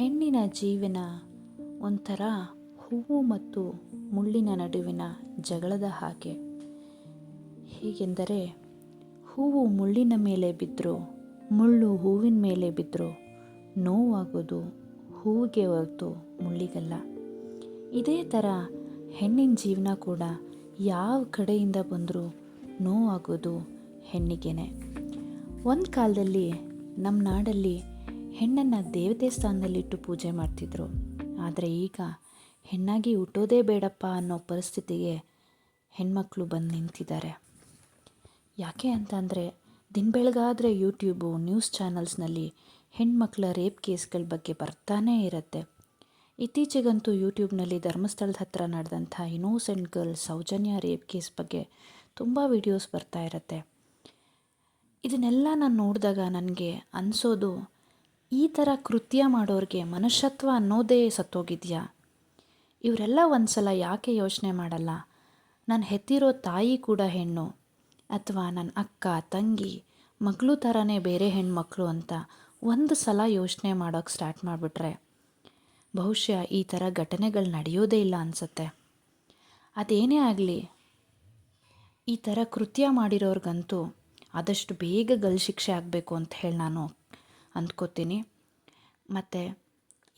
ಹೆಣ್ಣಿನ ಜೀವನ ಒಂಥರ ಹೂವು ಮತ್ತು ಮುಳ್ಳಿನ ನಡುವಿನ ಜಗಳದ ಹಾಗೆ. ಹೀಗೆಂದರೆ, ಹೂವು ಮುಳ್ಳಿನ ಮೇಲೆ ಬಿದ್ದರೂ ಮುಳ್ಳು ಹೂವಿನ ಮೇಲೆ ಬಿದ್ದರೂ ನೋವಾಗೋದು ಹೂವಿಗೆ ಹೊರತು ಮುಳ್ಳಿಗಲ್ಲ. ಇದೇ ಥರ ಹೆಣ್ಣಿನ ಜೀವನ ಕೂಡ ಯಾವ ಕಡೆಯಿಂದ ಬಂದರೂ ನೋವಾಗೋದು ಹೆಣ್ಣಿಗೆನೆ. ಒಂದು ಕಾಲದಲ್ಲಿ ನಮ್ಮ ನಾಡಲ್ಲಿ ಹೆಣ್ಣನ್ನು ದೇವತೆ ಸ್ಥಾನದಲ್ಲಿಟ್ಟು ಪೂಜೆ ಮಾಡ್ತಿದ್ರು. ಆದರೆ ಈಗ ಹೆಣ್ಣಾಗಿ ಹುಟ್ಟೋದೇ ಬೇಡಪ್ಪ ಅನ್ನೋ ಪರಿಸ್ಥಿತಿಗೆ ಹೆಣ್ಮಕ್ಳು ಬಂದು ನಿಂತಿದ್ದಾರೆ. ಯಾಕೆ ಅಂತಂದರೆ ದಿನ ಬೆಳಗಾದರೆ ಯೂಟ್ಯೂಬು ನ್ಯೂಸ್ ಚಾನಲ್ಸ್ನಲ್ಲಿ ಹೆಣ್ಮಕ್ಳ ರೇಪ್ ಕೇಸ್ಗಳ ಬಗ್ಗೆ ಬರ್ತಾನೇ ಇರುತ್ತೆ. ಇತ್ತೀಚೆಗಂತೂ ಯೂಟ್ಯೂಬ್ನಲ್ಲಿ ಧರ್ಮಸ್ಥಳದ ಹತ್ರ ನಡೆದಂಥ innocent girl Soujanya rape case ಬಗ್ಗೆ ತುಂಬ ವಿಡಿಯೋಸ್ ಬರ್ತಾ ಇರುತ್ತೆ. ಇದನ್ನೆಲ್ಲ ನಾನು ನೋಡಿದಾಗ ನನಗೆ ಅನಿಸೋದು ಈ ಥರ ಕೃತ್ಯ ಮಾಡೋರಿಗೆ ಮನುಷ್ಯತ್ವ ಅನ್ನೋದೇ ಸತ್ತೋಗಿದೆಯಾ? ಇವರೆಲ್ಲ ಒಂದು ಸಲ ಯಾಕೆ ಯೋಚನೆ ಮಾಡಲ್ಲ? ನಾನು ಹೆತ್ತಿರೋ ತಾಯಿ ಕೂಡ ಹೆಣ್ಣು, ಅಥವಾ ನನ್ನ ಅಕ್ಕ, ತಂಗಿ, ಮಗಳು ಥರನೇ ಬೇರೆ ಹೆಣ್ಮಕ್ಳು ಅಂತ ಒಂದು ಸಲ ಯೋಚನೆ ಮಾಡೋಕ್ಕೆ ಸ್ಟಾರ್ಟ್ ಮಾಡಿಬಿಟ್ರೆ ಬಹುಶಃ ಈ ಥರ ಘಟನೆಗಳು ನಡೆಯೋದೇ ಇಲ್ಲ ಅನಿಸುತ್ತೆ. ಅದೇನೇ ಆಗಲಿ, ಈ ಥರ ಕೃತ್ಯ ಮಾಡಿರೋರ್ಗಂತೂ ಆದಷ್ಟು ಬೇಗ ಗಲ್ ಶಿಕ್ಷೆ ಆಗಬೇಕು ಅಂತ ಹೇಳಿ ನಾನು ಅಂದ್ಕೋತೀನಿ. ಮತ್ತು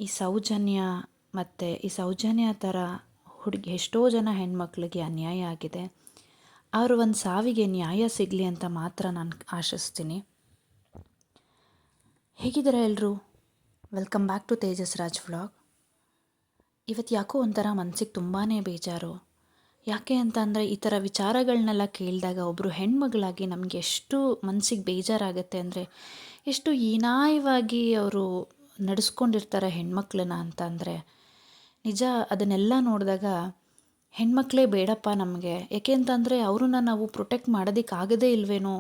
ಈ ಸೌಜನ್ಯ ಮತ್ತು ಈ ಸೌಜನ್ಯ ಥರ ಹುಡುಗಿ ಎಷ್ಟೋ ಜನ ಹೆಣ್ಮಕ್ಳಿಗೆ ಅನ್ಯಾಯ ಆಗಿದೆ. ಅವರು ಒಂದು ಸಾವಿಗೆ ನ್ಯಾಯ ಸಿಗಲಿ ಅಂತ ಮಾತ್ರ ನಾನು ಆಶಿಸ್ತೀನಿ. ಹೇಗಿದ್ದಾರೆ ಎಲ್ಲರೂ welcome back to Tejas Raj vlog ಇವತ್ತು ಯಾಕೋ ಒಂಥರ ಮನಸ್ಸಿಗೆ ತುಂಬಾ ಬೇಜಾರು. ಯಾಕೆ ಅಂತ ಅಂದರೆ ಈ ಥರ ವಿಚಾರಗಳನ್ನೆಲ್ಲ ಕೇಳಿದಾಗ ಒಬ್ಬರು ಹೆಣ್ಮಗಳಾಗಿ ನಮಗೆ ಎಷ್ಟು ಮನಸ್ಸಿಗೆ ಬೇಜಾರಾಗುತ್ತೆ ಅಂದರೆ ಎಷ್ಟು ಹೀನಾಯವಾಗಿ ಅವರು ನಡೆಸ್ಕೊಂಡಿರ್ತಾರೆ ಹೆಣ್ಮಕ್ಳನ್ನ ಅಂತ ಅಂದರೆ ನಿಜ ಅದನ್ನೆಲ್ಲ ನೋಡಿದಾಗ ಹೆಣ್ಮಕ್ಳೇ ಬೇಡಪ್ಪ ನಮಗೆ. ಯಾಕೆ ಅಂತಂದರೆ ಅವ್ರನ್ನ ನಾವು ಪ್ರೊಟೆಕ್ಟ್ ಮಾಡೋದಕ್ಕಾಗದೇ ಇಲ್ವೇನೋ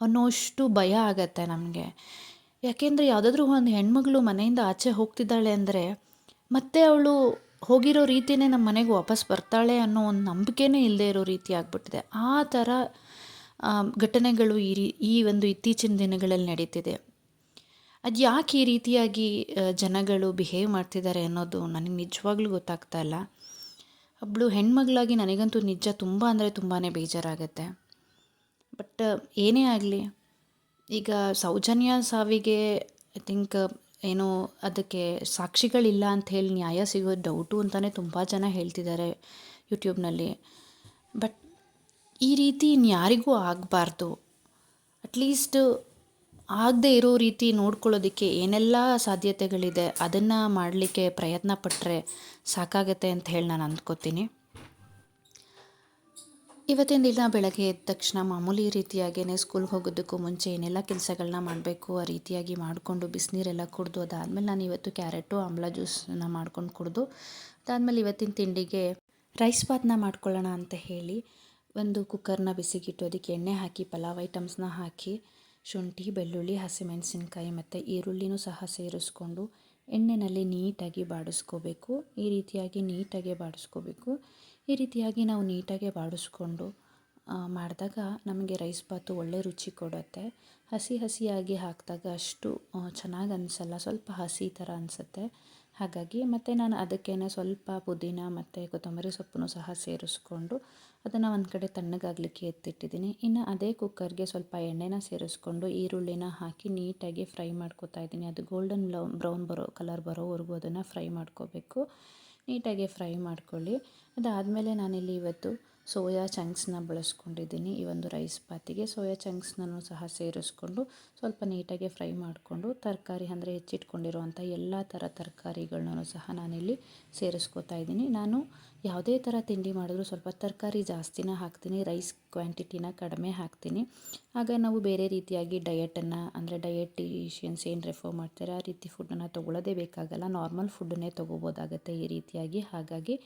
ಅನ್ನೋಷ್ಟು ಭಯ ಆಗತ್ತೆ ನಮಗೆ. ಯಾಕೆಂದರೆ ಯಾವುದಾದ್ರೂ ಒಂದು ಹೆಣ್ಮಗಳು ಮನೆಯಿಂದ ಆಚೆ ಹೋಗ್ತಿದ್ದಾಳೆ ಅಂದರೆ ಮತ್ತೆ ಅವಳು ಹೋಗಿರೋ ರೀತಿಯೇ ನಮ್ಮ ಮನೆಗೆ ವಾಪಸ್ ಬರ್ತಾಳೆ ಅನ್ನೋ ಒಂದು ನಂಬಿಕೆನೇ ಇಲ್ಲದೆ ಇರೋ ರೀತಿ ಆಗಿಬಿಟ್ಟಿದೆ. ಆ ಥರ ಘಟನೆಗಳು ಈ ರೀ, ಈ ಒಂದು ಇತ್ತೀಚಿನ ದಿನಗಳಲ್ಲಿ ನಡೀತಿದೆ. ಅದು ಯಾಕೆ ಈ ರೀತಿಯಾಗಿ ಜನಗಳು ಬಿಹೇವ್ ಮಾಡ್ತಿದ್ದಾರೆ ಅನ್ನೋದು ನನಗೆ ನಿಜವಾಗ್ಲೂ ಗೊತ್ತಾಗ್ತಾ ಇಲ್ಲ. ಒಬ್ಬಳು ಹೆಣ್ಮಗಳಾಗಿ ನನಗಂತೂ ನಿಜ ತುಂಬ ಅಂದರೆ ತುಂಬಾ ಬೇಜಾರಾಗುತ್ತೆ. ಬಟ್, ಏನೇ ಆಗಲಿ, ಈಗ ಸೌಜನ್ಯ ಸಾವಿಗೆ, ಐ ಥಿಂಕ್ ಏನೋ ಅದಕ್ಕೆ ಸಾಕ್ಷಿಗಳಿಲ್ಲ ಅಂತ ಹೇಳಿ ನ್ಯಾಯ ಸಿಗೋ ಡೌಟು ಅಂತಲೇ ತುಂಬ ಜನ ಹೇಳ್ತಿದ್ದಾರೆ ಯೂಟ್ಯೂಬ್ನಲ್ಲಿ ಬಟ್ ಈ ರೀತಿ ಇನ್ಯಾರಿಗೂ ಆಗಬಾರ್ದು. ಅಟ್ಲೀಸ್ಟ್ ಆಗದೆ ಇರೋ ರೀತಿ ನೋಡ್ಕೊಳ್ಳೋದಕ್ಕೆ ಏನೆಲ್ಲ ಸಾಧ್ಯತೆಗಳಿದೆ ಅದನ್ನು ಮಾಡಲಿಕ್ಕೆ ಪ್ರಯತ್ನ ಪಟ್ಟರೆ ಸಾಕಾಗತ್ತೆ ಅಂತ ಹೇಳಿ ನಾನು ಅಂದ್ಕೋತೀನಿ. ಇವತ್ತಿನ ದಿನ ಬೆಳಗ್ಗೆ ಎದ್ದ ತಕ್ಷಣ ಮಾಮೂಲಿ ರೀತಿಯಾಗೇ ಸ್ಕೂಲ್ಗೆ ಹೋಗೋದಕ್ಕೂ ಮುಂಚೆ ಏನೆಲ್ಲ ಕೆಲಸಗಳನ್ನ ಮಾಡಬೇಕು ಆ ರೀತಿಯಾಗಿ ಮಾಡಿಕೊಂಡು ಬಿಸಿನೀರೆಲ್ಲ ಕುಡಿದು ಅದಾದಮೇಲೆ ನಾನು ಇವತ್ತು ಕ್ಯಾರೆಟು, ಆಮ್ಲ ಜ್ಯೂಸನ್ನ ಮಾಡ್ಕೊಂಡು ಕುಡಿದು ಅದಾದಮೇಲೆ ಇವತ್ತಿನ ತಿಂಡಿಗೆ ರೈಸ್ ಬಾತ್ನ ಮಾಡ್ಕೊಳ್ಳೋಣ ಅಂತ ಹೇಳಿ ಒಂದು ಕುಕ್ಕರ್ನ ಬಿಸಿಗಿಟ್ಟು ಅದಕ್ಕೆ ಎಣ್ಣೆ ಹಾಕಿ, ಪಲಾವ್ ಐಟಮ್ಸ್ನ ಹಾಕಿ, ಶುಂಠಿ, ಬೆಳ್ಳುಳ್ಳಿ, ಹಸಿಮೆಣಸಿನ್ಕಾಯಿ ಮತ್ತು ಈರುಳ್ಳಿನೂ ಸಹ ಸೇರಿಸ್ಕೊಂಡು ಎಣ್ಣೆಯಲ್ಲಿ ನೀಟಾಗಿ ಬಾಡಿಸ್ಕೋಬೇಕು. ಈ ರೀತಿಯಾಗಿ ನೀಟಾಗಿ ಬಾಡಿಸ್ಕೋಬೇಕು. ಈ ರೀತಿಯಾಗಿ ನಾವು ನೀಟಾಗಿ ಬಾಡಿಸ್ಕೊಂಡು ಮಾಡಿದಾಗ ನಮಗೆ ರೈಸ್ ಬಾತು ಒಳ್ಳೆ ರುಚಿ ಕೊಡುತ್ತೆ. ಹಸಿ ಹಸಿಯಾಗಿ ಹಾಕಿದಾಗ ಅಷ್ಟು ಚೆನ್ನಾಗಿ ಅನಿಸಲ್ಲ. ಸ್ವಲ್ಪ ಹಸಿ ಥರ ಅನಿಸುತ್ತೆ. ಹಾಗಾಗಿ ಮತ್ತು ನಾನು ಅದಕ್ಕೇ ಸ್ವಲ್ಪ ಪುದೀನ ಮತ್ತು ಕೊತ್ತಂಬರಿ ಸೊಪ್ಪನ್ನು ಸಹ ಸೇರಿಸ್ಕೊಂಡು ಅದನ್ನು ಒಂದು ಕಡೆ ತಣ್ಣಗಾಗಲಿಕ್ಕೆ ಎತ್ತಿಟ್ಟಿದ್ದೀನಿ. ಇನ್ನು ಅದೇ ಕುಕ್ಕರ್ಗೆ ಸ್ವಲ್ಪ ಎಣ್ಣೆನ ಸೇರಿಸ್ಕೊಂಡು ಈರುಳ್ಳಿನ ಹಾಕಿ ನೀಟಾಗಿ ಫ್ರೈ ಮಾಡ್ಕೊತಾ ಇದ್ದೀನಿ. ಅದು ಗೋಲ್ಡನ್ ಬ್ರೌನ್ ಬರೋ, ಕಲರ್ ಬರೋವರೆಗೂ ಅದನ್ನು ಫ್ರೈ ಮಾಡ್ಕೋಬೇಕು. ನೀಟಾಗಿ ಫ್ರೈ ಮಾಡ್ಕೊಳ್ಳಿ. ಅದಾದಮೇಲೆ ನಾನಿಲ್ಲಿ ಇವತ್ತು ಸೋಯಾ ಚಂಕ್ಸ್ನ ಬಳಸ್ಕೊಂಡಿದ್ದೀನಿ. ಈ ಒಂದು ರೈಸ್ ಬಾತಿಗೆ ಸೋಯಾ ಚಂಕ್ಸ್ನೂ ಸಹ ಸೇರಿಸ್ಕೊಂಡು ಸ್ವಲ್ಪ ನೀಟಾಗಿ ಫ್ರೈ ಮಾಡಿಕೊಂಡು ತರಕಾರಿ ಅಂದರೆ ಹೆಚ್ಚಿಟ್ಕೊಂಡಿರುವಂಥ ಎಲ್ಲ ಥರ ತರಕಾರಿಗಳನ್ನೂ ಸಹ ನಾನಿಲ್ಲಿ ಸೇರಿಸ್ಕೋತಾ ಇದ್ದೀನಿ. ನಾನು ಯಾವುದೇ ಥರ ತಿಂಡಿ ಮಾಡಿದ್ರು ಸ್ವಲ್ಪ ತರಕಾರಿ ಜಾಸ್ತಿನ ಹಾಕ್ತೀನಿ ರೈಸ್ ಕ್ವಾಂಟಿಟಿನ ಕಡಿಮೆ ಹಾಕ್ತೀನಿ. ಆಗ ನಾವು ಬೇರೆ ರೀತಿಯಾಗಿ ಡಯಟನ್ನು ಅಂದರೆ ಡಯಟಿಷಿಯನ್ಸ್ ಏನು ರೆಫರ್ ಮಾಡ್ತಾರೆ, ಆ ರೀತಿ ಫುಡ್ಡನ್ನು ತೊಗೊಳ್ಳೋದೇ ಬೇಕಾಗಲ್ಲ. ನಾರ್ಮಲ್ ಫುಡ್ಡನ್ನೇ ತೊಗೋಬೋದಾಗತ್ತೆ ಈ ರೀತಿಯಾಗಿ. ಹಾಗಾಗಿ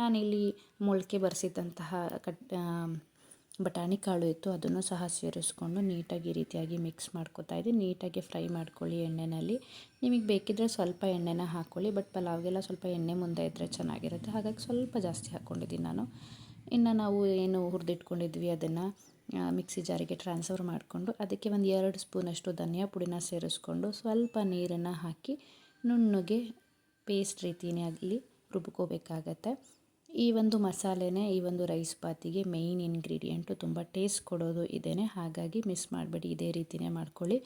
ನಾನಿಲ್ಲಿ ಮೊಳಕೆ ಬರೆಸಿದಂತಹ ಕಟ್ ಬಟಾಣಿ ಕಾಳು ಇತ್ತು, ಅದನ್ನು ಸಹ ಸೇರಿಸ್ಕೊಂಡು ನೀಟಾಗಿ ಈ ರೀತಿಯಾಗಿ ಮಿಕ್ಸ್ ಮಾಡ್ಕೊತಾ ಇದ್ದೀನಿ ನೀಟಾಗಿ ಫ್ರೈ ಮಾಡ್ಕೊಳ್ಳಿ ಎಣ್ಣೆಯಲ್ಲಿ ನಿಮಗೆ ಬೇಕಿದ್ದರೆ ಸ್ವಲ್ಪ ಎಣ್ಣೆನ ಹಾಕ್ಕೊಳ್ಳಿ ಬಟ್ ಪಲಾವ್ಗೆಲ್ಲ ಸ್ವಲ್ಪ ಎಣ್ಣೆ ಮುಂದೆ ಇದ್ದರೆ ಚೆನ್ನಾಗಿರುತ್ತೆ. ಹಾಗಾಗಿ ಸ್ವಲ್ಪ ಜಾಸ್ತಿ ಹಾಕ್ಕೊಂಡಿದ್ದೀನಿ ನಾನು. ಇನ್ನು ನಾವು ಏನು ಹುರಿದಿಟ್ಕೊಂಡಿದ್ವಿ ಅದನ್ನು ಮಿಕ್ಸಿ ಜಾರಿಗೆ ಟ್ರಾನ್ಸ್ಫರ್ ಮಾಡಿಕೊಂಡು, ಅದಕ್ಕೆ ಒಂದು ಎರಡು ಸ್ಪೂನಷ್ಟು ಧನಿಯಾ ಪುಡಿನ ಸೇರಿಸ್ಕೊಂಡು ಸ್ವಲ್ಪ ನೀರನ್ನು ಹಾಕಿ ನುಣ್ಣಗೆ ಪೇಸ್ಟ್ ರೀತಿಯೇ ಆಗಲಿ ರುಬ್ಕೋಬೇಕಾಗತ್ತೆ. ಈ ಒಂದು ಮಸಾಲೆನೇ, ಈ ಒಂದು ರೈಸ್ ಬಾತಿಗೆ ಮೇಯ್ನ್ ಇಂಗ್ರೀಡಿಯೆಂಟು ತುಂಬ ಟೇಸ್ಟ್ ಕೊಡೋದು ಇದೇ ಹಾಗಾಗಿ ಮಿಸ್ ಮಾಡಬೇಡಿ, ಇದೇ ರೀತಿಯೇ ಮಾಡ್ಕೊಳ್ಳಿ.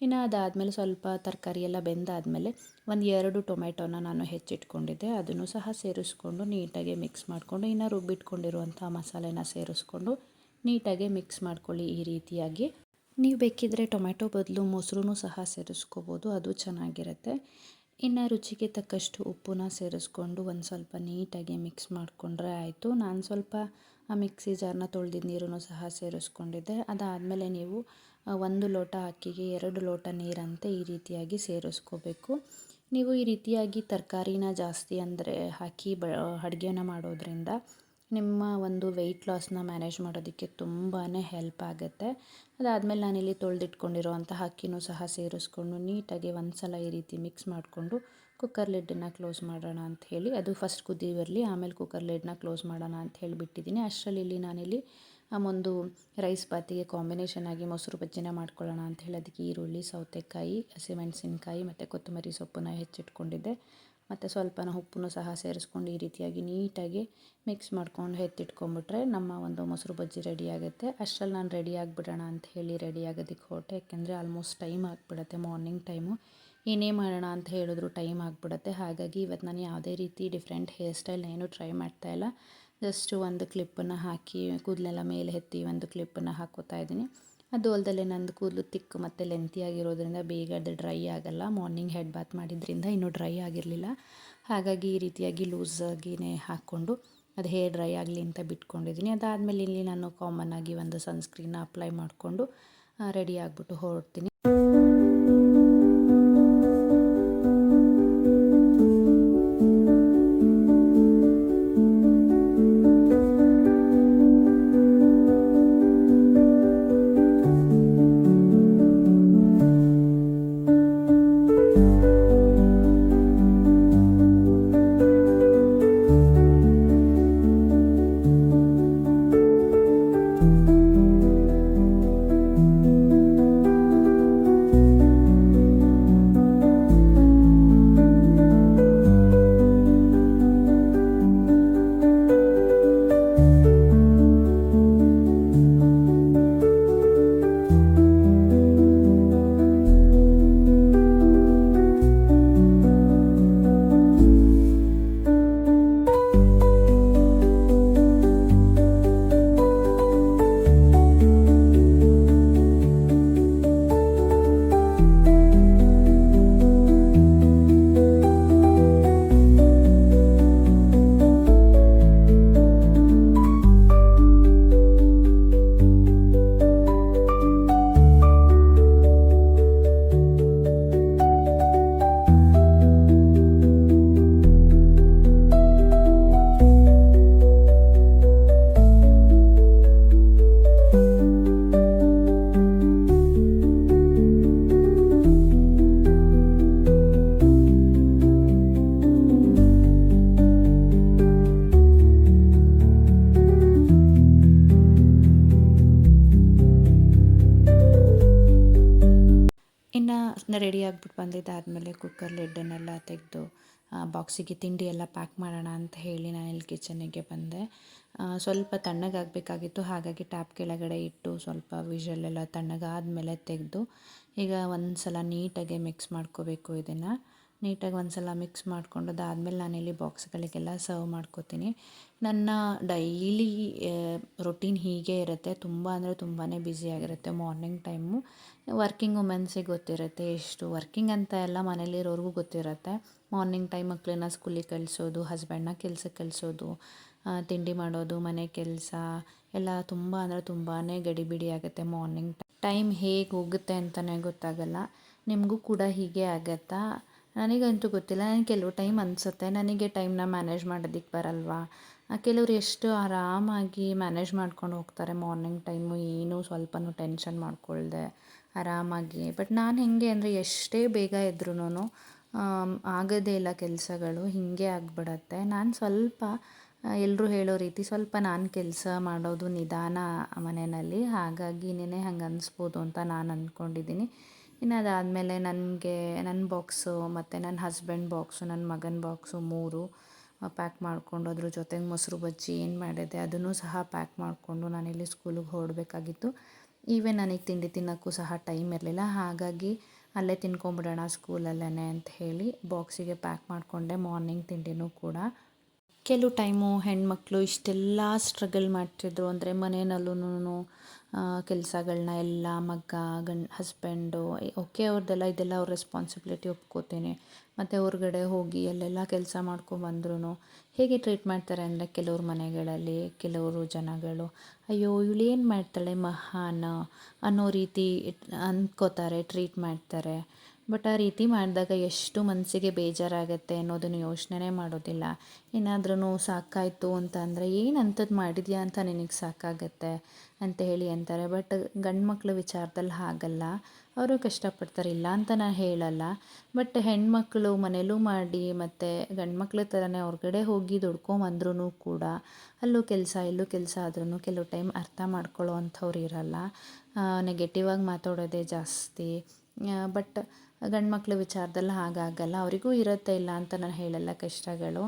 ಇನ್ನು ಅದಾದಮೇಲೆ ಸ್ವಲ್ಪ ತರಕಾರಿ ಎಲ್ಲ ಬೆಂದಾದಮೇಲೆ ಒಂದು ಎರಡು ಟೊಮೆಟೊನ ನಾನು ಹೆಚ್ಚಿಟ್ಕೊಂಡಿದ್ದೆ. ಅದನ್ನು ಸಹ ಸೇರಿಸ್ಕೊಂಡು ನೀಟಾಗಿ ಮಿಕ್ಸ್ ಮಾಡಿಕೊಂಡು, ಇನ್ನು ರುಬ್ಬಿಟ್ಕೊಂಡಿರುವಂಥ ಮಸಾಲೆನ ಸೇರಿಸ್ಕೊಂಡು ನೀಟಾಗಿ ಮಿಕ್ಸ್ ಮಾಡ್ಕೊಳ್ಳಿ ಈ ರೀತಿಯಾಗಿ. ನೀವು ಬೇಕಿದ್ದರೆ ಟೊಮೆಟೊ ಬದಲು ಮೊಸರು ಸಹ ಸೇರಿಸ್ಕೋಬೋದು, ಅದು ಚೆನ್ನಾಗಿರುತ್ತೆ. ಇನ್ನು ರುಚಿಗೆ ತಕ್ಕಷ್ಟು ಉಪ್ಪನ್ನ ಸೇರಿಸ್ಕೊಂಡು ಒಂದು ಸ್ವಲ್ಪ ನೀಟಾಗಿ ಮಿಕ್ಸ್ ಮಾಡಿಕೊಂಡ್ರೆ ಆಯಿತು. ನಾನು ಸ್ವಲ್ಪ ಆ ಮಿಕ್ಸಿ ಜಾರ್ನ ತೊಳೆದಿದ್ದ ನೀರನ್ನು ಸಹ ಸೇರಿಸ್ಕೊಂಡಿದ್ದೆ. ಅದಾದಮೇಲೆ ನೀವು ಒಂದು ಲೋಟ ಅಕ್ಕಿಗೆ ಎರಡು ಲೋಟ ನೀರಂತೆ ಈ ರೀತಿಯಾಗಿ ಸೇರಿಸ್ಕೋಬೇಕು. ನೀವು ಈ ರೀತಿಯಾಗಿ ತರಕಾರಿನ ಜಾಸ್ತಿ ಅಂದರೆ ಹಾಕಿ ಬ ಅಡುಗೆನ ಮಾಡೋದ್ರಿಂದ ನಿಮ್ಮ ಒಂದು ವೆಯ್ಟ್ ಲಾಸ್ನ ಮ್ಯಾನೇಜ್ ಮಾಡೋದಕ್ಕೆ ತುಂಬಾ ಹೆಲ್ಪ್ ಆಗುತ್ತೆ. ಅದಾದಮೇಲೆ ನಾನಿಲ್ಲಿ ತೊಳೆದಿಟ್ಕೊಂಡಿರೋವಂಥ ಅಕ್ಕಿನೂ ಸಹ ಸೇರಿಸ್ಕೊಂಡು ನೀಟಾಗಿ ಒಂದು ಸಲ ಈ ರೀತಿ ಮಿಕ್ಸ್ ಮಾಡಿಕೊಂಡು ಕುಕ್ಕರ್ ಲಿಡ್ಡನ್ನು ಕ್ಲೋಸ್ ಮಾಡೋಣ ಅಂತ ಹೇಳಿ, ಅದು ಫಸ್ಟ್ ಕುದಿ ಬರಲಿ, ಆಮೇಲೆ ಕುಕ್ಕರ್ ಲಿಡ್ನ ಕ್ಲೋಸ್ ಮಾಡೋಣ ಅಂತ ಹೇಳಿಬಿಟ್ಟಿದ್ದೀನಿ. ಅಷ್ಟರಲ್ಲಿ ಇಲ್ಲಿ ನಾನಿಲ್ಲಿ ಒಂದು ರೈಸ್ ಬಾತಿಗೆ ಕಾಂಬಿನೇಷನ್ ಆಗಿ ಮೊಸರು ಬಜ್ಜಿನ ಮಾಡ್ಕೊಳ್ಳೋಣ ಅಂತ ಹೇಳಿ, ಅದಕ್ಕೆ ಈರುಳ್ಳಿ, ಸೌತೆಕಾಯಿ ಹಸಿಮೆಣಸಿನ್ಕಾಯಿ ಮತ್ತು ಕೊತ್ತಂಬರಿ ಸೊಪ್ಪನ್ನ ಹೆಚ್ಚಿಟ್ಕೊಂಡಿದ್ದೆ. ಮತ್ತು ಸ್ವಲ್ಪನ ಉಪ್ಪನ್ನು ಸಹ ಸೇರಿಸ್ಕೊಂಡು ಈ ರೀತಿಯಾಗಿ ನೀಟಾಗಿ ಮಿಕ್ಸ್ ಮಾಡ್ಕೊಂಡು ಎತ್ತಿಟ್ಕೊಂಡ್ಬಿಟ್ರೆ ನಮ್ಮ ಒಂದು ಮೊಸರು ಬಜ್ಜಿ ರೆಡಿ ಆಗುತ್ತೆ. ಅಷ್ಟರಲ್ಲಿ ನಾನು ರೆಡಿ ಆಗಿಬಿಡೋಣ ಅಂತ ಹೇಳಿ ರೆಡಿ ಆಗೋದಕ್ಕೆ ಹೊರಟೆ. ಯಾಕೆಂದರೆ ಆಲ್ಮೋಸ್ಟ್ ಟೈಮ್ ಆಗಿಬಿಡತ್ತೆ ಮಾರ್ನಿಂಗ್ ಟೈಮು ಏನೇ ಮಾಡೋಣ ಅಂತ ಹೇಳಿದ್ರು ಟೈಮ್ ಆಗಿಬಿಡತ್ತೆ. ಹಾಗಾಗಿ ಇವತ್ತು ನಾನು ಯಾವುದೇ ರೀತಿ ಡಿಫ್ರೆಂಟ್ ಹೇರ್ ಸ್ಟೈಲ್ ಏನು ಟ್ರೈ ಮಾಡ್ತಾಯಿಲ್ಲ ಜಸ್ಟ್ ಒಂದು ಕ್ಲಿಪ್ಪನ್ನು ಹಾಕಿ, ಕೂದಲೆಲ್ಲ ಮೇಲೆ ಎತ್ತಿ ಒಂದು ಕ್ಲಿಪ್ಪನ್ನು ಹಾಕೋತಾ ಇದ್ದೀನಿ. ಅದು ಅಲ್ಲದೆ ನಂದು ಕೂದಲು ತಿಕ್ಕು ಮತ್ತು ಲೆಂತಿ ಆಗಿರೋದ್ರಿಂದ ಬೇಗ ಅದು ಡ್ರೈ ಆಗಲ್ಲ. ಮಾರ್ನಿಂಗ್ ಹೆಡ್ ಬಾತ್ ಮಾಡಿದ್ರಿಂದ ಇನ್ನೂ ಡ್ರೈ ಆಗಿರಲಿಲ್ಲ. ಹಾಗಾಗಿ ಈ ರೀತಿಯಾಗಿ ಲೂಸಾಗಿಯೇ ಹಾಕ್ಕೊಂಡು ಅದು ಹೇರ್ ಡ್ರೈ ಆಗಲಿ ಅಂತ ಬಿಟ್ಕೊಂಡಿದ್ದೀನಿ. ಅದಾದಮೇಲೆ ಇಲ್ಲಿ ನಾನು ಕಾಮನ್ ಆಗಿ ಒಂದು ಸನ್ಸ್ಕ್ರೀನ್ ಅಪ್ಲೈ ಮಾಡಿಕೊಂಡು ರೆಡಿ ಆಗಿಬಿಟ್ಟು ಹೊರಡ್ತೀನಿ. ಬಂದಿದ್ದಾದಮೇಲೆ ಕುಕ್ಕರ್ ಲಿಡ್ಡನ್ನೆಲ್ಲ ತೆಗೆದು ಬಾಕ್ಸಿಗೆ ತಿಂಡಿ ಎಲ್ಲ ಪ್ಯಾಕ್ ಮಾಡೋಣ ಅಂತ ಹೇಳಿ ನಾನು ಇಲ್ಲಿ ಕಿಚನಿಗೆ ಬಂದೆ. ಸ್ವಲ್ಪ ತಣ್ಣಗಾಗಬೇಕಾಗಿತ್ತು. ಹಾಗಾಗಿ ಟ್ಯಾಪ್ ಕೆಳಗಡೆ ಇಟ್ಟು ಸ್ವಲ್ಪ ವಿಷಲೆಲ್ಲ ತಣ್ಣಗಾದ್ಮೇಲೆ ತೆಗೆದು, ಈಗ ಒಂದು ಸಲ ನೀಟಾಗಿ ಮಿಕ್ಸ್ ಮಾಡ್ಕೋಬೇಕು ಇದನ್ನು. ನೀಟಾಗಿ ಒಂದು ಸಲ ಮಿಕ್ಸ್ ಮಾಡ್ಕೊಂಡು ಅದಾದಮೇಲೆ ನಾನಿಲ್ಲಿ ಬಾಕ್ಸ್ಗಳಿಗೆಲ್ಲ ಸರ್ವ್ ಮಾಡ್ಕೋತೀನಿ. ನನ್ನ ಡೈಲಿ ರೊಟೀನ್ ಹೀಗೆ ಇರುತ್ತೆ. ತುಂಬ ಅಂದರೆ ತುಂಬಾ ಬ್ಯುಸಿಯಾಗಿರುತ್ತೆ ಮಾರ್ನಿಂಗ್ ಟೈಮು ವರ್ಕಿಂಗ್ ವುಮೆನ್ಸಿಗೆ ಗೊತ್ತಿರುತ್ತೆ ಎಷ್ಟು. ವರ್ಕಿಂಗ್ ಅಂತ ಎಲ್ಲ ಮನೇಲಿರೋರಿಗೂ ಗೊತ್ತಿರುತ್ತೆ. ಮಾರ್ನಿಂಗ್ ಟೈಮ್ ಮಕ್ಕಳನ್ನ ಸ್ಕೂಲಿಗೆ ಕಳಿಸೋದು ಹಸ್ಬೆಂಡ್ನ ಕೆಲ್ಸಕ್ಕೆ ಕಳಿಸೋದು ತಿಂಡಿ ಮಾಡೋದು, ಮನೆ ಕೆಲಸ ಎಲ್ಲ ತುಂಬ ಅಂದರೆ ತುಂಬಾ ಗಡಿಬಿಡಿ ಆಗುತ್ತೆ ಮಾರ್ನಿಂಗ್ ಟೈಮ್ ಹೇಗೆ ಹೋಗುತ್ತೆ ಅಂತಲೇ ಗೊತ್ತಾಗಲ್ಲ. ನಿಮಗೂ ಕೂಡ ಹೀಗೆ ಆಗತ್ತಾ? ನನಗಂತೂ ಗೊತ್ತಿಲ್ಲ. ನನಗೆ ಕೆಲವು ಟೈಮ್ ಅನಿಸುತ್ತೆ. ನನಗೆ ಟೈಮ್ನ ಮ್ಯಾನೇಜ್ ಮಾಡೋದಕ್ಕೆ ಬರಲ್ವಾ? ಕೆಲವ್ರು ಎಷ್ಟು ಆರಾಮಾಗಿ ಮ್ಯಾನೇಜ್ ಮಾಡ್ಕೊಂಡು ಹೋಗ್ತಾರೆ ಮಾರ್ನಿಂಗ್ ಟೈಮು ಏನೂ ಸ್ವಲ್ಪನೂ ಟೆನ್ಷನ್ ಮಾಡ್ಕೊಳ್ಳದೆ ಆರಾಮಾಗಿ. ಬಟ್ ನಾನು ಹೇಗೆ ಅಂದರೆ ಎಷ್ಟೇ ಬೇಗ ಇದ್ರೂ ಆಗೋದೇ ಇಲ್ಲ ಕೆಲಸಗಳು, ಹೀಗೆ ಆಗಿಬಿಡತ್ತೆ. ನಾನು ಸ್ವಲ್ಪ ಎಲ್ಲರೂ ಹೇಳೋ ರೀತಿ ಸ್ವಲ್ಪ ನಾನು ಕೆಲಸ ಮಾಡೋದು ನಿಧಾನ ಮನೆಯಲ್ಲಿ. ಹಾಗಾಗಿನೇ ಹಂಗೆ ಅನ್ನಿಸ್ಬೋದು ಅಂತ ನಾನು ಅಂದ್ಕೊಂಡಿದ್ದೀನಿ ಇನ್ನು ಅದಾದಮೇಲೆ ನನಗೆ ನನ್ನ ಬಾಕ್ಸು ಮತ್ತು ನನ್ನ ಹಸ್ಬೆಂಡ್ ಬಾಕ್ಸು ನನ್ನ ಮಗನ ಬಾಕ್ಸು ಮೂರು. ಪ್ಯಾಕ್ ಮಾಡಿಕೊಂಡು ಅದ್ರ ಜೊತೆಗೆ ಮೊಸರು ಬಜ್ಜಿ ಏನು ಮಾಡಿದೆ ಅದನ್ನು ಸಹ ಪ್ಯಾಕ್ ಮಾಡಿಕೊಂಡು ನಾನಿಲ್ಲಿ ಸ್ಕೂಲಿಗೆ ಹೊರಡಬೇಕಾಗಿತ್ತು. ಈವನ್ ನನಗೆ ತಿಂಡಿ ತಿನ್ನೋಕ್ಕೂ ಸಹ ಟೈಮ್ ಇರಲಿಲ್ಲ. ಹಾಗಾಗಿ ಅಲ್ಲೇ ತಿನ್ಕೊಂಬಿಡೋಣ ಸ್ಕೂಲಲ್ಲೇ ಅಂತ ಹೇಳಿ ಬಾಕ್ಸಿಗೆ ಪ್ಯಾಕ್ ಮಾಡಿಕೊಂಡೆ ಮಾರ್ನಿಂಗ್ ತಿಂಡಿನೂ ಕೂಡ. ಕೆಲವು ಟೈಮು ಹೆಣ್ಮಕ್ಳು ಇಷ್ಟೆಲ್ಲ ಸ್ಟ್ರಗಲ್ ಮಾಡ್ತಿದ್ರು ಅಂದರೆ ಮನೆಯಲ್ಲೂ ಕೆಲಸಗಳ್ನ ಎಲ್ಲ ಮಗ, ಗಂಡ ಹಸ್ಬೆಂಡು ಓಕೆ ಅವ್ರದ್ದೆಲ್ಲ ಇದೆಲ್ಲ ಅವ್ರ ರೆಸ್ಪಾನ್ಸಿಬಿಲಿಟಿ ಒಪ್ಕೋತೀನಿ. ಮತ್ತು ಹೊರಗಡೆ ಹೋಗಿ ಅಲ್ಲೆಲ್ಲ ಕೆಲಸ ಮಾಡ್ಕೊಂಬಂದ್ರೂ ಹೇಗೆ ಟ್ರೀಟ್ ಮಾಡ್ತಾರೆ ಅಂದರೆ ಕೆಲವ್ರ ಮನೆಗಳಲ್ಲಿ, ಕೆಲವರು ಜನಗಳು, ಅಯ್ಯೋ ಇವಳೇನು ಮಾಡ್ತಾಳೆ ಮಹಾನ್ ಅನ್ನೋ ರೀತಿ ಅಂದ್ಕೋತಾರೆ ಟ್ರೀಟ್ ಮಾಡ್ತಾರೆ. ಬಟ್ ಆ ರೀತಿ ಮಾಡಿದಾಗ ಎಷ್ಟು ಮನಸ್ಸಿಗೆ ಬೇಜಾರಾಗುತ್ತೆ ಅನ್ನೋದನ್ನು ಯೋಚನೆ ಮಾಡೋದಿಲ್ಲ. ಏನಾದ್ರೂ ಸಾಕಾಯಿತು ಅಂತ ಅಂದರೆ, ಏನು ಅಂಥದ್ದು ಮಾಡಿದ್ಯಾ ಅಂತ ನಿನಗೆ ಸಾಕಾಗತ್ತೆ? ಅಂತ ಹೇಳಿ ಅಂತಾರೆ. ಬಟ್ ಗಂಡು ಮಕ್ಕಳ ವಿಚಾರದಲ್ಲಿ ಹಾಗಲ್ಲ. ಅವರು ಕಷ್ಟಪಡ್ತಾರೆ, ಇಲ್ಲ ಅಂತ ನಾನು ಹೇಳಲ್ಲ. ಬಟ್ ಹೆಣ್ಮಕ್ಳು ಮನೇಲೂ ಮಾಡಿ ಮತ್ತು ಗಂಡು ಮಕ್ಳ ಥರನೇ ಹೊರಗಡೆ ಹೋಗಿ ದುಡ್ಕೊಂಬಂದ್ರೂ ಕೂಡ ಅಲ್ಲೂ ಕೆಲಸ, ಇಲ್ಲೂ ಕೆಲಸ ಆದ್ರೂ ಕೆಲವು ಟೈಮ್ ಅರ್ಥ ಮಾಡ್ಕೊಳ್ಳೋ ಅಂಥವ್ರು ಇರಲ್ಲ. ನೆಗೆಟಿವಾಗಿ ಮಾತಾಡೋದೇ ಜಾಸ್ತಿ. ಬಟ್ ಗಂಡು ಮಕ್ಕಳ ವಿಚಾರದಲ್ಲಿ ಹಾಗಾಗಲ್ಲ. ಅವರಿಗೂ ಇರುತ್ತೆ ಇಲ್ಲ ಅಂತ ನಾನು ಹೇಳಲ್ಲ ಕಷ್ಟಗಳು.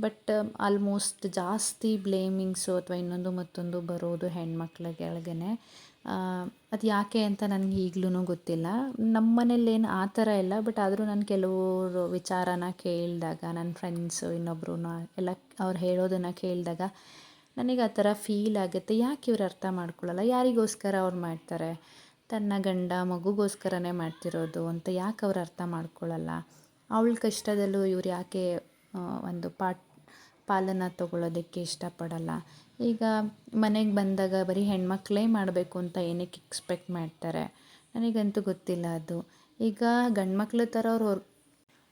ಬಟ್ ಆಲ್ಮೋಸ್ಟ್ ಜಾಸ್ತಿ ಬ್ಲೇಮಿಂಗ್ಸು ಅಥವಾ ಇನ್ನೊಂದು ಮತ್ತೊಂದು ಬರೋದು ಹೆಣ್ಮಕ್ಳಿಗೆಳ್ಗೆ ಅದು ಯಾಕೆ ಅಂತ ನನಗೆ ಈಗಲೂ ಗೊತ್ತಿಲ್ಲ. ನಮ್ಮ ಮನೇಲೇನು ಆ ಥರ ಇಲ್ಲ ಬಟ್ ಆದರೂ ನಾನು ಕೆಲವರು ವಿಚಾರನ ಕೇಳಿದಾಗ ನನ್ನ ಫ್ರೆಂಡ್ಸು ಇನ್ನೊಬ್ರು ಎಲ್ಲ ಅವ್ರು ಹೇಳೋದನ್ನು ಕೇಳಿದಾಗ ನನಗೆ ಆ ಥರ ಫೀಲ್ ಆಗುತ್ತೆ. ಯಾಕೆ ಇವ್ರು ಅರ್ಥ ಮಾಡ್ಕೊಳ್ಳಲ್ಲ? ಯಾರಿಗೋಸ್ಕರ ಅವ್ರು ಮಾಡ್ತಾರೆ? ತನ್ನ ಗಂಡ ಮಗುಗೋಸ್ಕರನೇ ಮಾಡ್ತಿರೋದು ಅಂತ ಯಾಕೆ ಅವ್ರು ಅರ್ಥ ಮಾಡ್ಕೊಳ್ಳಲ್ಲ? ಅವಳ ಕಷ್ಟದಲ್ಲೂ ಇವ್ರು ಯಾಕೆ ಒಂದು ಪಾಟ್ ಪಾಲನ್ನು ತೊಗೊಳ್ಳೋದಕ್ಕೆ ಇಷ್ಟಪಡಲ್ಲ? ಈಗ ಮನೆಗೆ ಬಂದಾಗ ಬರೀ ಹೆಣ್ಮಕ್ಳೇ ಮಾಡಬೇಕು ಅಂತ ಏನಕ್ಕೆ ಎಕ್ಸ್ಪೆಕ್ಟ್ ಮಾಡ್ತಾರೆ? ನನಗಂತೂ ಗೊತ್ತಿಲ್ಲ ಅದು. ಈಗ ಗಂಡು ಮಕ್ಳ ಥರ ಅವ್ರು ಹೊರ್,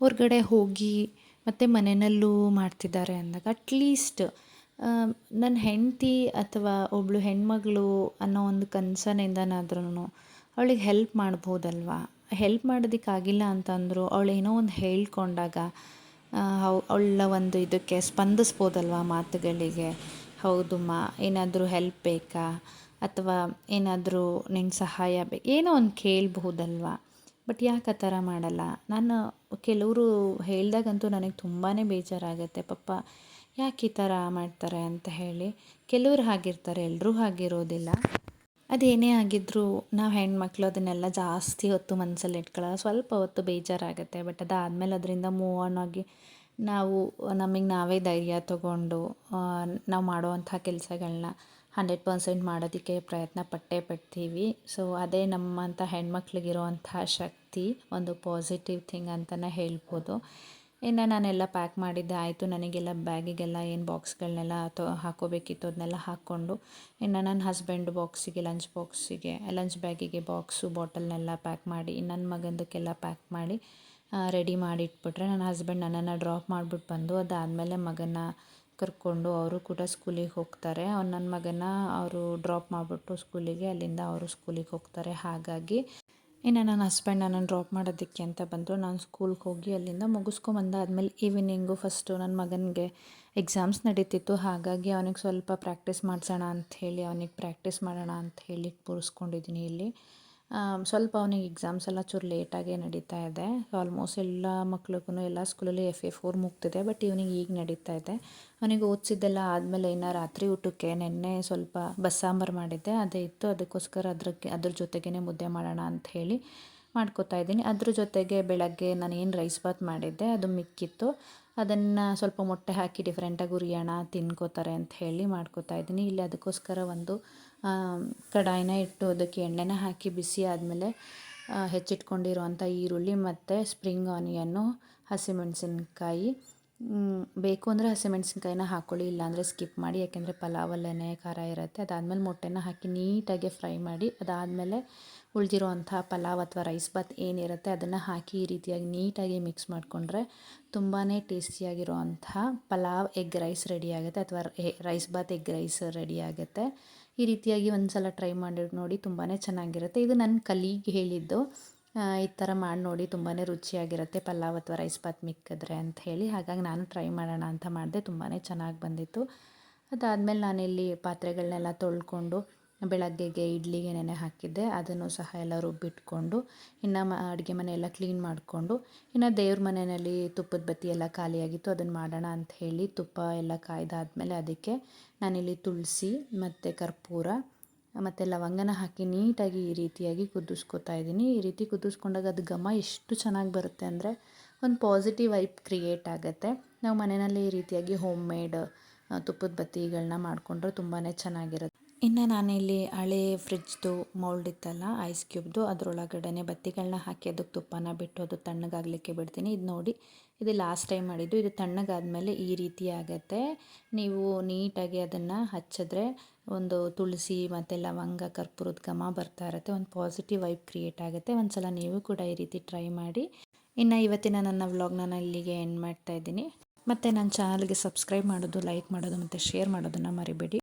ಹೊರಗಡೆ ಹೋಗಿ ಮತ್ತು ಮನೆಯಲ್ಲೂ ಮಾಡ್ತಿದ್ದಾರೆ ಅಂದಾಗ ಅಟ್ಲೀಸ್ಟ್ ನನ್ನ ಹೆಂಡತಿ ಅಥವಾ ಒಬ್ಬಳು ಹೆಣ್ಮಗಳು ಅನ್ನೋ ಒಂದು ಕನಸನಿಂದನಾದ್ರೂ ಅವಳಿಗೆ ಹೆಲ್ಪ್ ಮಾಡ್ಬೋದಲ್ವಾ? ಹೆಲ್ಪ್ ಮಾಡೋದಕ್ಕಾಗಿಲ್ಲ ಅಂತಂದರೂ ಅವಳೇನೋ ಒಂದು ಹೇಳ್ಕೊಂಡಾಗ ಅವಳ ಒಂದು ಇದಕ್ಕೆ ಸ್ಪಂದಿಸ್ಬೋದಲ್ವ ಮಾತುಗಳಿಗೆ? ಹೌದಮ್ಮ ಏನಾದರೂ ಹೆಲ್ಪ್ ಬೇಕಾ? ಅಥವಾ ಏನಾದರೂ ನಿಂಗೆ ಸಹಾಯ ಬೇ, ಏನೋ ಒಂದು ಕೇಳಬಹುದಲ್ವಾ ಬಟ್ ಯಾಕೆ ಆ ಥರ ಮಾಡಲ್ಲ? ನಾನು ಕೆಲವರು ಹೇಳಿದಾಗಂತೂ ನನಗೆ ತುಂಬಾ ಬೇಜಾರಾಗುತ್ತೆ. ಪಪ್ಪ ಯಾಕೆ ಈ ಥರ ಮಾಡ್ತಾರೆ ಅಂತ ಹೇಳಿ. ಕೆಲವ್ರು ಹಾಗಿರ್ತಾರೆ ಎಲ್ಲರೂ ಹಾಗಿರೋದಿಲ್ಲ. ಅದೇನೇ ಆಗಿದ್ದರೂ ನಾವು ಹೆಣ್ಮಕ್ಳು ಅದನ್ನೆಲ್ಲ ಜಾಸ್ತಿ ಹೊತ್ತು ಮನಸ್ಸಲ್ಲಿ ಇಟ್ಕೊಳ್ಳೋ ಸ್ವಲ್ಪ ಹೊತ್ತು ಬೇಜಾರಾಗುತ್ತೆ. ಬಟ್ ಅದಾದಮೇಲೆ ಅದರಿಂದ ಮೂವ್ ಆನ್ ಆಗಿ ನಾವು, ನಮಗೆ ನಾವೇ ಧೈರ್ಯ ತಗೊಂಡು ನಾವು ಮಾಡುವಂಥ ಕೆಲಸಗಳನ್ನ ಹಂಡ್ರೆಡ್ ಪರ್ಸೆಂಟ್ ಮಾಡೋದಕ್ಕೆ ಪ್ರಯತ್ನ ಪಟ್ಟೇ ಪಡ್ತೀವಿ. ಸೊ ಅದೇ ನಮ್ಮಂಥ ಹೆಣ್ಮಕ್ಳಿಗಿರುವಂಥ ಶಕ್ತಿ, ಒಂದು ಪಾಸಿಟಿವ್ ಥಿಂಗ್ ಅಂತಲೇ ಹೇಳ್ಬೋದು. ಇನ್ನು ನಾನೆಲ್ಲ ಪ್ಯಾಕ್ ಮಾಡಿದ್ದೆ, ಆಯಿತು. ನನಗೆಲ್ಲ ಬ್ಯಾಗಿಗೆಲ್ಲ ಏನು ಬಾಕ್ಸ್ಗಳನ್ನೆಲ್ಲ ತೊ, ಹಾಕೋಬೇಕಿತ್ತು ಅದನ್ನೆಲ್ಲ ಹಾಕ್ಕೊಂಡು, ಇನ್ನು ನನ್ನ ಹಸ್ಬೆಂಡ್ ಬಾಕ್ಸಿಗೆ ಲಂಚ್ ಬಾಕ್ಸಿಗೆ ಲಂಚ್ ಬ್ಯಾಗಿಗೆ ಬಾಕ್ಸು ಬಾಟಲ್ನೆಲ್ಲ ಪ್ಯಾಕ್ ಮಾಡಿ ನನ್ನ ಮಗಂದಕ್ಕೆಲ್ಲ ಪ್ಯಾಕ್ ಮಾಡಿ ರೆಡಿ ಮಾಡಿ ಇಟ್ಬಿಟ್ರೆ ನನ್ನ ಹಸ್ಬೆಂಡ್ ನನ್ನನ್ನು ಡ್ರಾಪ್ ಮಾಡಿಬಿಟ್ಟು ಬಂದು, ಅದಾದಮೇಲೆ ಮಗನ ಕರ್ಕೊಂಡು ಅವರು ಕೂಡ ಸ್ಕೂಲಿಗೆ ಹೋಗ್ತಾರೆ. ಅವ್ನು ನನ್ನ ಮಗನ ಅವರು ಡ್ರಾಪ್ ಮಾಡಿಬಿಟ್ಟು ಸ್ಕೂಲಿಗೆ ಅಲ್ಲಿಂದ ಅವರು ಸ್ಕೂಲಿಗೆ ಹೋಗ್ತಾರೆ. ಹಾಗಾಗಿ ಇನ್ನು ನನ್ನ ಹಸ್ಬೆಂಡ್ ನನ್ನನ್ನು ಡ್ರಾಪ್ ಮಾಡೋದಕ್ಕೆ ಅಂತ ಬಂದರು. ನಾನು ಸ್ಕೂಲ್ಗೆ ಹೋಗಿ ಅಲ್ಲಿಂದ ಮುಗಿಸ್ಕೊಂಬಂದಾದ್ಮೇಲೆ ಈವ್ನಿಂಗು ಫಸ್ಟು ನನ್ನ ಮಗನಿಗೆ ಎಕ್ಸಾಮ್ಸ್ ನಡೀತಿತ್ತು. ಹಾಗಾಗಿ ಅವನಿಗೆ ಸ್ವಲ್ಪ ಪ್ರಾಕ್ಟೀಸ್ ಮಾಡಿಸೋಣ ಅಂಥೇಳಿ ಅವನಿಗೆ ಪ್ರಾಕ್ಟೀಸ್ ಮಾಡೋಣ ಅಂತ ಹೇಳಿ ಕೂರಿಸ್ಕೊಂಡಿದ್ದೀನಿ ಇಲ್ಲಿ. ಸ್ವಲ್ಪ ಅವನಿಗೆ ಎಕ್ಸಾಮ್ಸ್ ಎಲ್ಲ ಚೂರು ಲೇಟಾಗೇ ನಡೀತಾ ಇದೆ. ಆಲ್ಮೋಸ್ಟ್ ಎಲ್ಲ ಮಕ್ಳಿಗೂ ಎಲ್ಲ ಸ್ಕೂಲಲ್ಲಿ ಎಫ್ ಎ ಫೋರ್ ಮುಗ್ತಿದೆ ಬಟ್ ಇವನಿಗೆ ಈಗ ನಡೀತಾ ಇದೆ. ಅವನಿಗೆ ಓದಿಸಿದ್ದೆಲ್ಲ ಆದಮೇಲೆ ಇನ್ನೂ ರಾತ್ರಿ ಊಟಕ್ಕೆ ನಿನ್ನೆ ಸ್ವಲ್ಪ ಬಸ್ಸಾಂಬಾರು ಮಾಡಿದ್ದೆ. ಅದೇ ಇತ್ತು, ಅದಕ್ಕೋಸ್ಕರ ಅದ್ರಕ್ಕೆ, ಅದ್ರ ಜೊತೆಗೇ ಮುದ್ದೆ ಮಾಡೋಣ ಅಂತ ಹೇಳಿ ಮಾಡ್ಕೋತಾ ಇದ್ದೀನಿ. ಅದ್ರ ಜೊತೆಗೆ ಬೆಳಗ್ಗೆ ನಾನು ಏನು ರೈಸ್ ಬಾತ್ ಮಾಡಿದ್ದೆ, ಅದು ಮಿಕ್ಕಿತ್ತು. ಅದನ್ನು ಸ್ವಲ್ಪ ಮೊಟ್ಟೆ ಹಾಕಿ ಡಿಫ್ರೆಂಟಾಗಿ ಉರಿಯೋಣ, ತಿನ್ಕೋತಾರೆ ಅಂತ ಹೇಳಿ ಮಾಡ್ಕೋತಾ ಇದ್ದೀನಿ. ಇಲ್ಲಿ ಅದಕ್ಕೋಸ್ಕರ ಒಂದು ಕಡಾಯಿನ ಇಟ್ಟು ಅದಕ್ಕೆ ಎಣ್ಣೆನ ಹಾಕಿ ಬಿಸಿ ಆದಮೇಲೆ ಹೆಚ್ಚಿಟ್ಕೊಂಡಿರುವಂಥ ಈರುಳ್ಳಿ ಮತ್ತು ಸ್ಪ್ರಿಂಗ್ ಆನಿಯನ್ನು ಹಸಿಮೆಣಸಿನ್ಕಾಯಿ. ಬೇಕು ಅಂದರೆ ಹಸಿಮೆಣಸಿನ್ಕಾಯಿನ ಹಾಕ್ಕೊಳ್ಳಿ ಇಲ್ಲಾಂದರೆ ಸ್ಕಿಪ್ ಮಾಡಿ, ಯಾಕೆಂದರೆ ಪಲಾವಲ್ಲೇ ಖಾರ ಇರುತ್ತೆ. ಅದಾದಮೇಲೆ ಮೊಟ್ಟೆನ ಹಾಕಿ ನೀಟಾಗಿ ಫ್ರೈ ಮಾಡಿ, ಅದಾದಮೇಲೆ ಉಳಿದಿರುವಂಥ ಪಲಾವ್ ಅಥವಾ ರೈಸ್ ಬಾತ್ ಏನಿರುತ್ತೆ ಅದನ್ನು ಹಾಕಿ ಈ ರೀತಿಯಾಗಿ ನೀಟಾಗಿ ಮಿಕ್ಸ್ ಮಾಡಿಕೊಂಡ್ರೆ ತುಂಬಾ ಟೇಸ್ಟಿಯಾಗಿರುವಂಥ ಪಲಾವ್ ಎಗ್ ರೈಸ್ ರೆಡಿ ಆಗುತ್ತೆ ಅಥವಾ rice bath egg rice ready ಆಗುತ್ತೆ. ಈ ರೀತಿಯಾಗಿ ಒಂದು ಸಲ ಟ್ರೈ ಮಾಡಿ ನೋಡಿ ತುಂಬಾ ಚೆನ್ನಾಗಿರುತ್ತೆ. ಇದು ನನ್ನ ಕಲೀಗ್ ಹೇಳಿದ್ದು. ಈ ಥರ ಮಾಡಿ ನೋಡಿ ತುಂಬಾ ರುಚಿಯಾಗಿರುತ್ತೆ ಪಲಾವ್ ಅಥವಾ ರೈಸ್ ಬಾತ್ ಮಿಕ್ಕಿದ್ರೆ ಅಂತ ಹೇಳಿ. ಹಾಗಾಗಿ ನಾನು ಟ್ರೈ ಮಾಡೋಣ ಅಂತ ಮಾಡಿದೆ ತುಂಬಾ ಚೆನ್ನಾಗಿ ಬಂದಿತ್ತು. ಅದಾದಮೇಲೆ ನಾನಿಲ್ಲಿ ಪಾತ್ರೆಗಳನ್ನೆಲ್ಲ ತೊಳ್ಕೊಂಡು ಬೆಳಗ್ಗೆಗೆ ಇಡ್ಲಿಗೆ ನೆನೆ ಹಾಕಿದ್ದೆ. ಅದನ್ನು ಸಹ ಎಲ್ಲ ರುಬ್ಬಿಟ್ಕೊಂಡು, ಇನ್ನು ಮ ಅಡುಗೆ ಮನೆ ಎಲ್ಲ ಕ್ಲೀನ್ ಮಾಡಿಕೊಂಡು, ಇನ್ನು ದೇವ್ರ ಮನೆಯಲ್ಲಿ ತುಪ್ಪದ ಬತ್ತಿ ಎಲ್ಲ ಖಾಲಿಯಾಗಿತ್ತು ಅದನ್ನು ಮಾಡೋಣ ಅಂತ ಹೇಳಿ ತುಪ್ಪ ಎಲ್ಲ ಕಾಯ್ದಾದ್ಮೇಲೆ ಅದಕ್ಕೆ ನಾನಿಲ್ಲಿ ತುಳಸಿ ಮತ್ತು ಕರ್ಪೂರ ಮತ್ತು ಲವಂಗನ ಹಾಕಿ ನೀಟಾಗಿ ಈ ರೀತಿಯಾಗಿ ಕುದಿಸ್ಕೊತಾ ಇದ್ದೀನಿ. ಈ ರೀತಿ ಕುದಿಸ್ಕೊಂಡಾಗ ಅದು ಘಮ ಎಷ್ಟು ಚೆನ್ನಾಗಿ ಬರುತ್ತೆ ಅಂದರೆ ಒಂದು ಪಾಸಿಟಿವ್ ವೈಬ್ ಕ್ರಿಯೇಟ್ ಆಗುತ್ತೆ. ನಾವು ಮನೆಯಲ್ಲಿ ಈ ರೀತಿಯಾಗಿ ಹೋಮ್ ಮೇಡ್ ತುಪ್ಪದ ಬತ್ತಿಗಳನ್ನ ಮಾಡಿಕೊಂಡ್ರೆ ತುಂಬಾ ಚೆನ್ನಾಗಿರುತ್ತೆ. ಇನ್ನು ನಾನಿಲ್ಲಿ ಹಳೆ ಫ್ರಿಜ್ದು ಮೌಲ್ಡ್ ಇತ್ತಲ್ಲ, ಐಸ್ ಕ್ಯೂಬ್ದು ಅದರೊಳಗಡೆ ಬತ್ತಿಗಳನ್ನ ಹಾಕಿ ಅದಕ್ಕೆ ತುಪ್ಪನ ಬಿಟ್ಟು ಅದು ತಣ್ಣಗಾಗಲಿಕ್ಕೆ ಬಿಡ್ತೀನಿ. ಇದು ನೋಡಿ, ಇದು ಲಾಸ್ಟ್ ಟೈಮ್ ಮಾಡಿದ್ದು. ಇದು ತಣ್ಣಗಾದಮೇಲೆ ಈ ರೀತಿ ಆಗುತ್ತೆ. ನೀವು ನೀಟಾಗಿ ಅದನ್ನು ಹಚ್ಚಿದ್ರೆ ಒಂದು ತುಳಸಿ ಮತ್ತು ಲವಂಗ, ಕರ್ಪೂರದ ಘಮ ಬರ್ತಾ ಇರುತ್ತೆ. ಒಂದು ಪಾಸಿಟಿವ್ ವೈಬ್ ಕ್ರಿಯೇಟ್ ಆಗುತ್ತೆ. ಒಂದು ಸಲ ನೀವು ಕೂಡ ಈ ರೀತಿ ಟ್ರೈ ಮಾಡಿ. ಇನ್ನು ಇವತ್ತಿನ ನನ್ನ ವ್ಲಾಗ್ನ ನಾನು ಇಲ್ಲಿಗೆ ಎಂಡ್ ಮಾಡ್ತಾ ಇದ್ದೀನಿ. ಮತ್ತು ನನ್ನ ಚಾನಲ್ಗೆ ಸಬ್ಸ್ಕ್ರೈಬ್ ಮಾಡೋದು ಲೈಕ್ ಮಾಡೋದು ಮತ್ತು ಶೇರ್ ಮಾಡೋದನ್ನು ಮರಿಬೇಡಿ.